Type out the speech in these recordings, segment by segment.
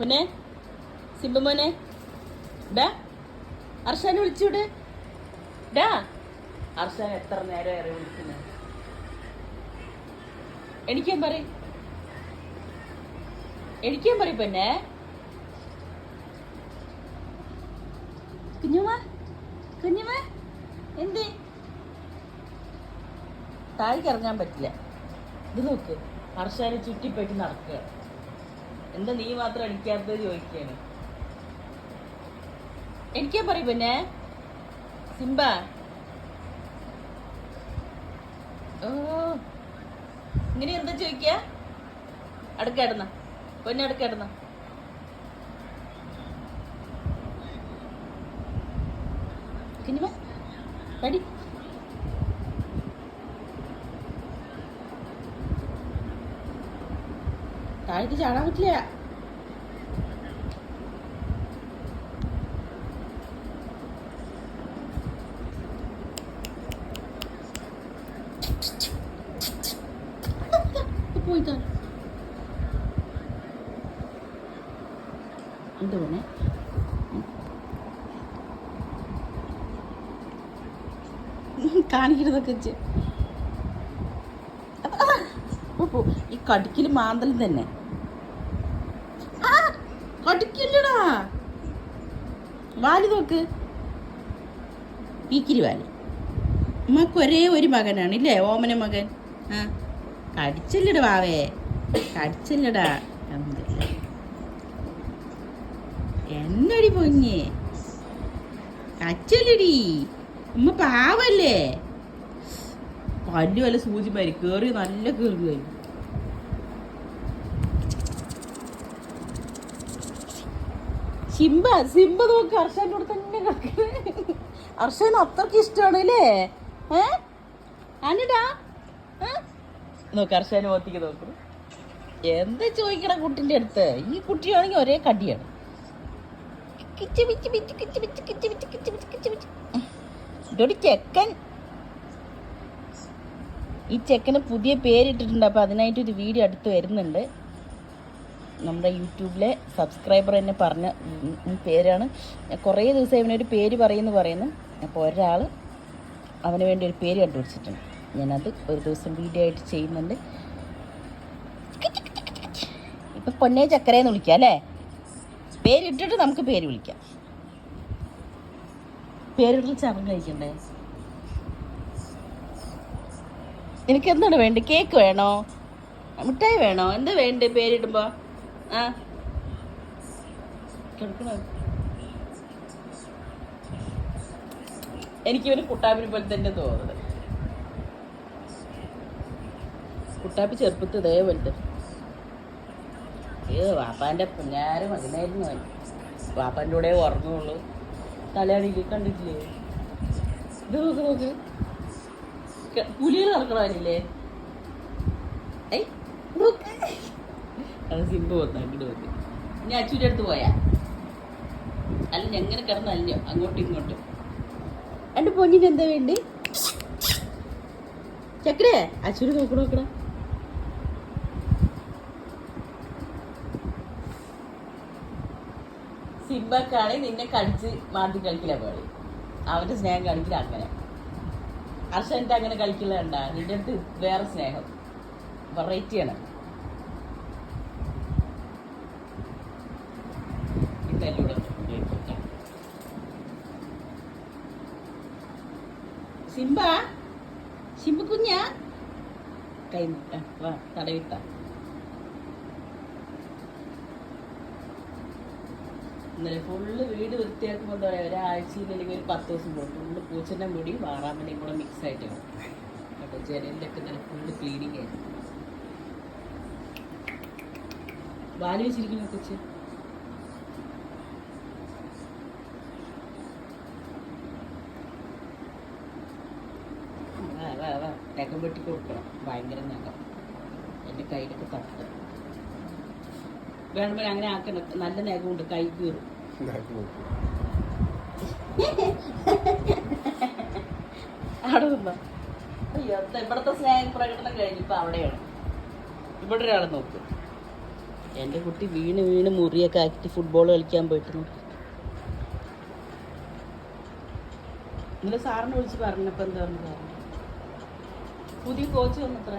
പിന്നെ സിംബ മോനെ. ഡാ. അർഷാനെ വിളിച്ചൂടെ. ഡാ. അർഷാൻ എത്ര നേരം ഏറെ വിളിക്കുന്നത് എനിക്കാൻ പറ എനിക്കാൻ പറയും പിന്നെ കുഞ്ഞുമാ. കുഞ്ഞുമാ. എന്തേ? താഴേക്ക് ഇറങ്ങാൻ പറ്റില്ല. ഇത് നോക്ക്. അർഷാനെ ചുറ്റിപ്പറ്റി നടക്കുക. എന്താ നീ മാത്രം അടിക്കാത്തത് ചോദിക്കാണ്. എനിക്കാ പറയും പിന്നെ. സിംബ. ഇങ്ങനെ എന്താ ചോദിക്ക? അടുക്കടന്ന പൊന്നെ അടുക്കാടുന്ന കുഞ്ഞുമ പടി താഴേക്ക് ചാടാൻ പറ്റില്ല. പോയിട്ടാ എന്ത് പോണേ കാണിക്കരുതൊക്കെ വെച്ച് ഈ കടിക്കൽ മാന്തൽ തന്നെ ആ, കടിക്കില്ലടാ വാൽ നോക്ക്. ഈക്കിരി വാൽ. ഉമ്മക്ക് ഒരേ ഒരു മകനാണ് ഇല്ലേ? ഓമന മകൻ. ആ. കടിച്ചില്ലടാ വാവേ. കടിച്ചില്ലടാ. എന്നടി പൊങ്ങി? കച്ചല്ലടി. ഉമ്മ പാവല്ലേ? പല്ലു വല്ല സൂചി മരി കേറി നല്ല കേറി സിംബ സിംബ നോക്ക് അർഷാന്റെ കൂടെ തന്നെ കിടക്കുന്നത് അർഷന് അത്രയ്ക്ക് ഇഷ്ടമാണ് അല്ലേ? ഏ? അനിടാ നോക്ക് അർഷന് മോത്തിക്ക് നോക്കും. എന്ത് ചോദിക്കണം കുട്ടിന്റെ അടുത്ത്? ഈ കുട്ടിയാണെങ്കിൽ ഒരേ കടിയാണ്. കിച്ച് ചെക്കൻ. ഈ ചെക്കന് പുതിയ പേരിട്ടിട്ടുണ്ട് അപ്പോൾ അതിനായിട്ട് ഒരു വീഡിയോ അടുത്ത് വരുന്നുണ്ട്. നമ്മുടെ യൂട്യൂബിലെ സബ്സ്ക്രൈബർ എന്നെ പറഞ്ഞ പേരാണ്. കുറേ ദിവസം ഇവനൊരു പേര് പറയുന്നു പറയുന്നു. അപ്പോൾ ഒരാൾ അവന് വേണ്ടി ഒരു പേര് കണ്ടുപിടിച്ചിട്ടുണ്ട്. ഞാനത് ഒരു ദിവസം വീഡിയോ ആയിട്ട് ചെയ്യുന്നുണ്ട്. ഇപ്പൊ പൊന്നേ ചക്കരയെന്ന് വിളിക്കാം അല്ലേ? പേരിട്ടിട്ട് നമുക്ക് പേര് വിളിക്കാം. പേരിട്ട് ചടങ്ങ് കഴിക്കണ്ടേ? എനിക്ക് എന്താണ് വേണ്ടത്? കേക്ക് വേണോ? മിഠായി വേണോ? എന്താ വേണ്ടേ പേരിടുമ്പോ? ആ. കിടക്കണോ? എനിക്ക് ഇവർ കുട്ടാപ്പിനെ പോലെ തന്നെ തോന്നുന്നത് കുട്ടാപ്പി ചെറുപ്പത്ത് ഇതേ വലുത് ഏ വാപ്പാന്റെ പുന്നാര മകനായിരുന്നു അവൻ വാപ്പാന്റെ കൂടെ ഉറങ്ങുള്ളൂ. തലയാണെങ്കിൽ കണ്ടിട്ടില്ലേ? ഇത് നോക്ക് നോക്ക്. പുലികൾ നടക്കണവനില്ലേ ഐ നോക്ക്. അത് സിമ്പ് വന്നു അങ്ങോട്ട് വന്നു. ഇനി അച്ഛന്റെ അടുത്ത് പോയാ. അല്ല ഞങ്ങനെ കിടന്നല്ലോ അങ്ങോട്ടും ഇങ്ങോട്ടും. എന്റെ പൊന്നിന് എന്താ വേണ്ടി? ചക്കരേ അച്ഛന് നോക്കണ നോക്കണ? സിംബക്കാണെ നിന്നെ കടിച്ച് മാറ്റി കളിക്കില്ല പോലെ. അവന്റെ സ്നേഹം കളിക്കില്ല അങ്ങനെ. അർഷന്റെ അങ്ങനെ കളിക്കില്ല കണ്ട? നിന്റെ അടുത്ത് വേറെ സ്നേഹം. വെറൈറ്റിയാണ് സിംബ സിംബ കുഞ്ഞ കൈ തടവിട്ടാ ഇന്നലെ ഫുള്ള് വീട് വൃത്തിയാക്കുമ്പോൾ എന്താ പറയുക ഒരാഴ്ചയിൽ അല്ലെങ്കിൽ ഒരു പത്ത് ദിവസം പോകും. ഫുള്ള് പൂച്ചന്റെ മുടി വാറാമനെയും കൂടെ മിക്സ് ആയിട്ട് വരും കേട്ടോ ജനലിലൊക്കെ ഇന്നലെ ഫുള്ള് ക്ലീനിങ് ആയിരുന്നു. വാൽ വെച്ചിരിക്കുന്ന കൊച്ച് വാ വാ വാ നഖം വെട്ടി കൊടുക്കണം. ഭയങ്കര നഖം. എന്റെ കയ്യിലൊക്കെ തട്ട്. വേണമെങ്കിൽ അങ്ങനെ ആക്കണം. നല്ല നഖമുണ്ട്. കൈ കീറും. അവിടെ നിന്നോ? അയ്യോ ഇവിടുത്തെ സ്നേഹ പ്രകടനം കഴിഞ്ഞിപ്പോ അവിടെയാണ്. ഇവിടെ ഒരാൾ നോക്ക്. എന്റെ കുട്ടി വീണ് വീണ് മുറിയൊക്കെ ആക്കി ഫുട്ബോൾ കളിക്കാൻ പോയിട്ട് നോക്കി ഇന്നലെ സാറിനെ വിളിച്ച് പറഞ്ഞപ്പോൾ എന്താ പറഞ്ഞു പുതിയ കോച്ച് വന്നത്ര.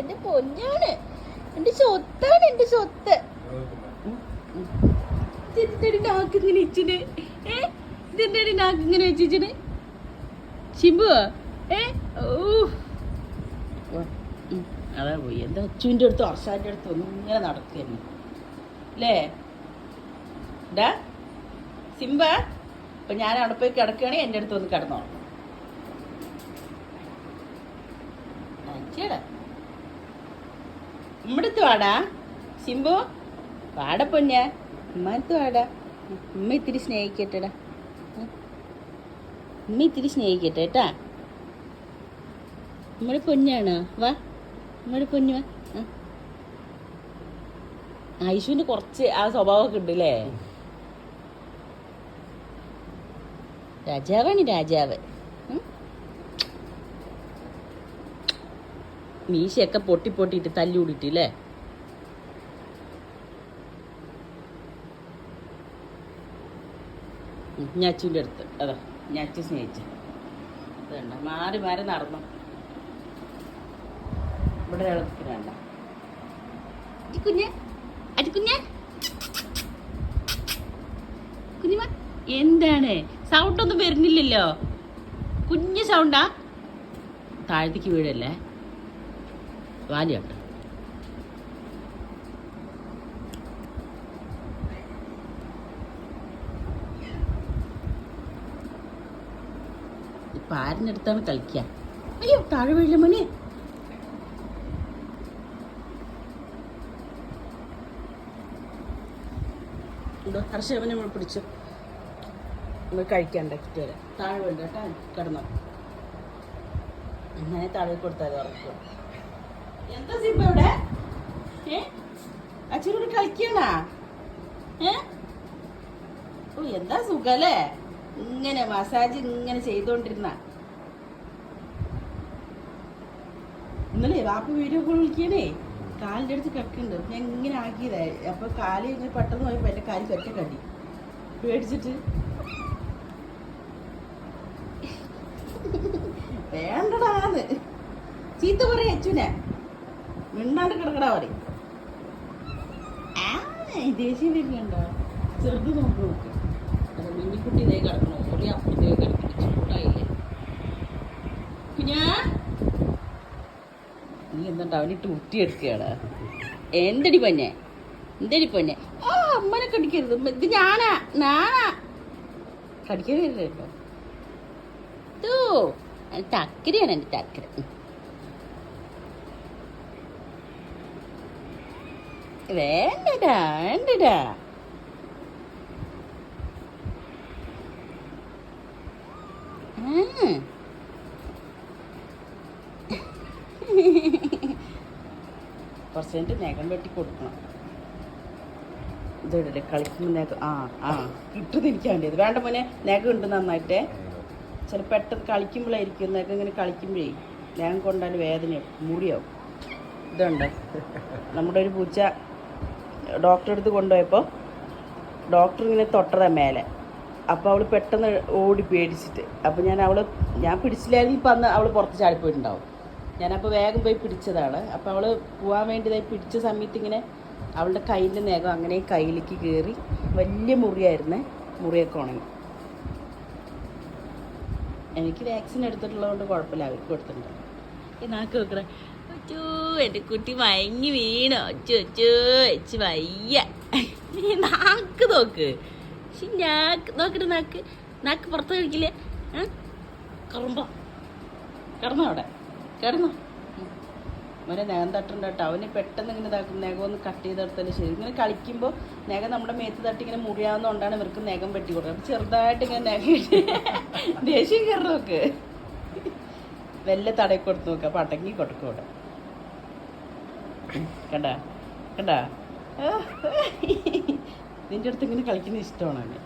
എന്റെ പൊന്നാണ്. എന്റെ സ്വത്താണ് എന്റെ സ്വത്ത്. ഇതെന്താടി നാക്ക് ഇങ്ങനെ വെച്ചിന്? ഏ? ഇതെന്താടി നാക്ക് ഇങ്ങനെ വെച്ചിന്? ശിബു ഏ? ഓ അതാ പോയി. എന്താ അച്ചുവിന്റെ അടുത്ത് അർഷാന്റെ അടുത്ത് ഒന്നും ഇങ്ങനെ നടക്കുന്നു അല്ലേ? ഡാ സിംബ? ഇപ്പൊ ഞാൻ അവിടെ പോയി കിടക്കുകയാണെങ്കിൽ എന്റെ അടുത്ത് വന്ന് കിടന്നോ അച്ചേടാ ഇമ്മടുത്ത് വാടാ. സിംബു വാട പൊന്ന. ഉമ്മടുത്ത് വാടാ. ഉമ്മ ഇത്തിരി സ്നേഹിക്കട്ടെടാ. ഉമ്മ ഇത്തിരി സ്നേഹിക്കട്ടെ കേട്ടാ. നമ്മുടെ പൊന്നാണ്? വാ. നമ്മുടെ പൊന്നു വാ. ഐശുവിന് കുറച്ച് ആ സ്വഭാവമൊക്കെ ഉണ്ട് അല്ലേ രാജാവാണ് രാജാവ്. മീശയൊക്കെ പൊട്ടി പൊട്ടിയിട്ട് തല്ലൂടിയിട്ട് അല്ലേ ഞാച്ചുവിന്റെ അടുത്ത്. അതാ ഞാച്ചു സ്നേഹിച്ച. വേണ്ട മാറി മാറി നടന്നു. ഇവിടെ ഒരാൾക്ക് വേണ്ട കുഞ്ഞ്. കുഞ്ഞുമ എന്താണ്? സൗണ്ട് ഒന്നും വരുന്നില്ലല്ലോ. കുഞ്ഞു സൗണ്ടാ താഴത്തേക്ക് വീഴല്ലേ? വാലിയുണ്ട് ഇപ്പൊ ആരിനടുത്താണ് കളിക്കുക അയ്യോ താഴെ വീഴില്ല മോനെ? ഹർഷവനെ പിടിച്ചു. നമ്മൾ കഴിക്കണ്ട വരാം. താഴെ വേണ്ട കേട്ടോ കിടന്നോ. അങ്ങനെ താഴെ കൊടുത്താൽ എന്താ സിംബ ഇവിടെ? അച്ഛനോട് കളിക്കണാ? ഓ എന്താ സുഖല്ലേ? ഇങ്ങനെ മസാജ് ഇങ്ങനെ ചെയ്തോണ്ടിരുന്ന. ഇന്നലെ വാപ്പ വീഡിയോ കോൾ വിളിക്കണേ. കാലിന്റെ അടുത്ത് കിടക്കുന്നുണ്ട്. ഞാൻ ഇങ്ങനെ ആക്കിയതായി അപ്പൊ കാലി ഇങ്ങനെ പെട്ടെന്ന് പോയപ്പോ എന്റെ കാൽ പറ്റ കടി. പേടിച്ചിട്ട്. വേണ്ടടാന്ന് ചീത്ത പറയാ അച്ഛനെ. മിണ്ടാണ്ട് കിടക്കടാ പറയും ദേഷ്യം വരുന്നുണ്ടോ? ചെറുത് നോക്കി നോക്ക്. മിന്നിക്കുട്ടി ഇതേ കിടക്കണോ. ഓടി അപ്പുറത്തേ കിടക്കണം. കുഞ്ഞാ? നീ എന്നിട്ട് അവനിട്ട് ഊട്ടിയെടുക്കുകയാണ്. എന്തടി പൊന്നെ? എന്തടി പൊന്നെ? ആ അമ്മനെ കടിക്കരുത്. ഇത് ഞാനാ. ഞാനാ കടിക്കരുത് കേട്ടോ തൂ ടക്കരയാണ് എന്റെ ടക്കര വേണ്ടടാ വേണ്ടടാ. കുറച്ച് കഴിഞ്ഞിട്ട് നഖം വെട്ടി കൊടുക്കണം. ഇതോടെ കളിക്കുമ്പോൾ നഖം ആ ആ കിട്ടുന്നത് വേണ്ട മോനെ നഖം ഉണ്ട് നന്നായിട്ട്. ചില പെട്ടെന്ന് കളിക്കുമ്പോഴായിരിക്കും എന്നൊക്കെ ഇങ്ങനെ കളിക്കുമ്പോഴേ ഞാൻ കൊണ്ടാൽ വേദന മുറിയാവും. ഇതുണ്ട്. നമ്മുടെ ഒരു പൂച്ച ഡോക്ടറെ അടുത്ത് കൊണ്ടുപോയപ്പോൾ ഡോക്ടർ ഇങ്ങനെ തൊട്ടതാണ് മേലെ. അപ്പോൾ അവൾ പെട്ടെന്ന് ഓടി പേടിച്ചിട്ട്. അപ്പോൾ ഞാൻ അവൾ ഞാൻ പിടിച്ചില്ലായിരുന്നു ഇപ്പം അന്ന് അവൾ പുറത്ത് ചാടിപ്പോയിട്ടുണ്ടാവും. ഞാനപ്പോൾ വേഗം പോയി പിടിച്ചതാണ്. അപ്പോൾ അവൾ പോകാൻ വേണ്ടിയതായി പിടിച്ച സമയത്ത് ഇങ്ങനെ അവളുടെ കയ്യിന്റെ നേകം അങ്ങനെ കയ്യിലേക്ക് കയറി വലിയ മുറിയായിരുന്നേ. മുറിയൊക്കെ ഉണങ്ങി. എനിക്ക് വാക്സിൻ എടുത്തിട്ടുള്ളതുകൊണ്ട് കുഴപ്പമില്ല. അവർക്ക് കൊടുത്തിട്ടുണ്ട്. ഈ കുട്ടി മയങ്ങി വീണോ. അച്ചു അച്ചു നീ നാക്ക് നോക്ക്. ശ്ശി, നാക്ക് നോക്കിട്ട് നാക്ക്. നാക്ക് പുറത്ത് കഴിക്കില്ലേ കറുമ്പോ. കിടന്നോടെ കിടന്നോ അവിടെ. കിടന്നോ. അവനെ നഖം തട്ടുണ്ട് കേട്ടോ അവന് പെട്ടെന്ന് ഇങ്ങനെ ഇതാക്കും. നഖം ഒന്ന് കട്ട് ചെയ്തെടുത്താലും ശരി ഇങ്ങനെ കളിക്കുമ്പോൾ നഖം നമ്മുടെ മേത്ത് തട്ടി ഇങ്ങനെ മുറിയാവുന്നതുകൊണ്ടാണ് ഇവർക്ക് നഖം വെട്ടി കൊടുക്കുക അപ്പം ചെറുതായിട്ട് ഇങ്ങനെ നഖം ദേഷ്യം കയറി നോക്ക് വല്ല തടയിൽ കൊടുത്ത് നോക്കുക അപ്പം അടങ്ങി കൊടുക്കും അവിടെ. കണ്ട? കണ്ട? നിന്റെ അടുത്ത് ഇങ്ങനെ കളിക്കുന്ന ഇഷ്ടമാണ് അവന്.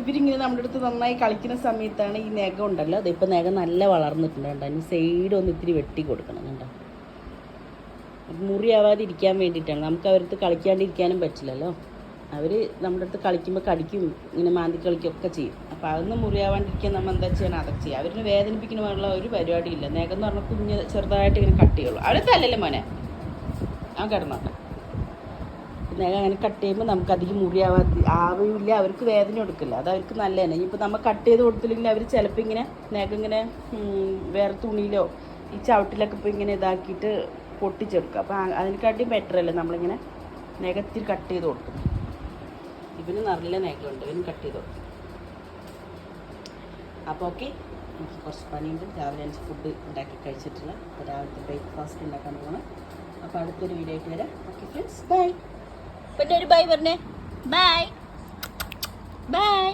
ഇവരിങ്ങനെ നമ്മുടെ അടുത്ത് നന്നായി കളിക്കുന്ന സമയത്താണ് ഈ നഖം ഉണ്ടല്ലോ. അതിപ്പോൾ നഖം നല്ല വളർന്നിട്ടുണ്ട് കണ്ടോ. അതിന് സൈഡ് ഒന്ന് ഇത്തിരി വെട്ടി കൊടുക്കണം കണ്ടോ. മുറിയാവാതിരിക്കാൻ വേണ്ടിയിട്ടാണ്. നമുക്ക് അവരടുത്ത് കളിക്കാണ്ടിരിക്കാനും പറ്റില്ലല്ലോ. അവർ നമ്മുടെ അടുത്ത് കളിക്കുമ്പോൾ കടിക്കും ഇങ്ങനെ മാന്തി കളിക്കുകയൊക്കെ ചെയ്യും. അപ്പോൾ അതൊന്നും മുറിയാവാണ്ടിരിക്കാൻ നമ്മൾ എന്താ ചെയ്യണം അതൊക്കെ ചെയ്യുക അവരിനെ വേദനിപ്പിക്കണമെന്നുള്ള ഒരു പരിപാടിയില്ല നേകം എന്ന് പറഞ്ഞാൽ കുഞ്ഞ് ചെറുതായിട്ട് ഇങ്ങനെ കട്ട് ചെയ്യുള്ളൂ. അവിടെ തല്ലല്ലേ മോനെ? ആ കിടന്നോട്ടെ നേഗം അങ്ങനെ കട്ട് ചെയ്യുമ്പോൾ നമുക്ക് അധികം മുറിയാവാ ആവില്ല അവർക്ക് വേദന കൊടുക്കില്ല അത് അവർക്ക് നല്ല തന്നെ. ഇനിയിപ്പോൾ നമ്മൾ കട്ട് ചെയ്ത് കൊടുത്തില്ലെങ്കിൽ അവർ ചിലപ്പോൾ ഇങ്ങനെ നേഗം ഇങ്ങനെ വേറെ തുണിയിലോ ഈ ചവിട്ടിലൊക്കെ ഇപ്പോൾ ഇങ്ങനെ ഇതാക്കിയിട്ട് പൊട്ടിച്ചെടുക്കുക. അപ്പോൾ അതിനെക്കാട്ടി ബെറ്റർ അല്ലേ നമ്മളിങ്ങനെ നെഗത്തിൽ കട്ട് ചെയ്ത് കൊടുക്കും. ഇവന് നല്ല നഖമുണ്ട് ഇവന് കട്ട് ചെയ്ത് കൊടുക്കും. അപ്പോൾ ഓക്കെ എനിക്ക് കുറച്ച് പണിയുണ്ട്. രാവിലെ അഞ്ച് ഫുഡ് ഉണ്ടാക്കി കഴിച്ചിട്ടുള്ള അപ്പോൾ രാവിലത്തെ ബ്രേക്ക്ഫാസ്റ്റ് ഉണ്ടാക്കാൻ പോകണം അപ്പോൾ അടുത്തൊരു വീഡിയോ ആയിട്ട് വരാം. ഓക്കെ ഫ്രണ്ട്സ് ബൈ പിന്നെ ഒരു ബൈ പറഞ്ഞേ. ബൈ ബൈ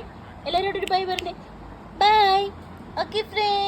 എല്ലാവരോടും ഒരു ബൈ പറഞ്ഞേ. Bye okay friends